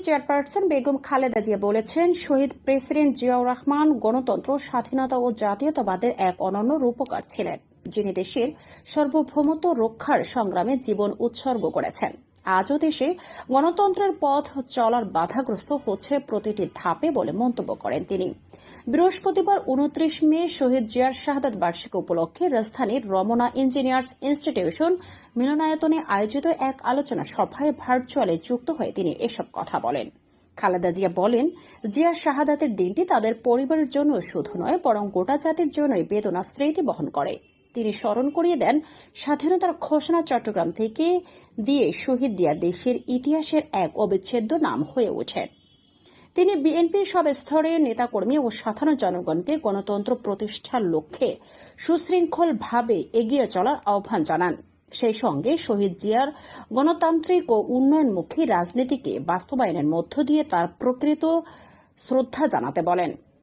Chairperson Begum Khaleda Zia বলেছেন, শহীদ president Ziaur Rahman গণতন্ত্র, স্বাধীনতা ও জাতীয়তাবাদের এক অনন্য রূপকার ছিলেন, যিনি দেশের সার্বভৌমত্ব রক্ষার সংগ্রামে জীবন উৎসর্গ করেছেন। আজও দেশে গণতন্ত্রের পথ চলার বাধাগ্রস্ত হচ্ছে প্রতিটি ধাপে বলে মন্তব্য করেন তিনি। বৃহস্পতিবার উনত্রিশ মে শহীদ জিয়ার শাহাদাত বার্ষিকী উপলক্ষে রাজধানীর রমনা ইঞ্জিনিয়ার্স ইনস্টিটিউশন মিলনায়তনে আয়োজিত এক আলোচনা সভায় ভার্চুয়ালে যুক্ত হয়ে তিনি এসব কথা বলেন। খালেদা জিয়া বলেন জিয়ার শাহাদাতের দিনটি তাদের পরিবারের জন্য শুধু নয়, বরং গোটা জাতির জন্যই বেদনা স্মৃতি বহন করে। তিনি স্মরণ করিয়ে দেন স্বাধীনতার ঘোষণা চট্টগ্রাম থেকে দিয়ে শহীদ দিয়া দেশের ইতিহাসের এক অবিচ্ছেদ্য নাম হয়ে ওঠেন তিনি বিএনপির সব স্তরের নেতাকর্মী ও সাধারণ জনগণকে গণতন্ত্র প্রতিষ্ঠার লক্ষ্যে সুশৃঙ্খলভাবে এগিয়ে চলার আহ্বান জানান। সেই সঙ্গে শহীদ জিয়ার গণতান্ত্রিক ও উন্নয়নমুখী রাজনীতিকে বাস্তবায়নের মধ্য দিয়ে তার প্রকৃত শ্রদ্ধা জানাতে বলেন।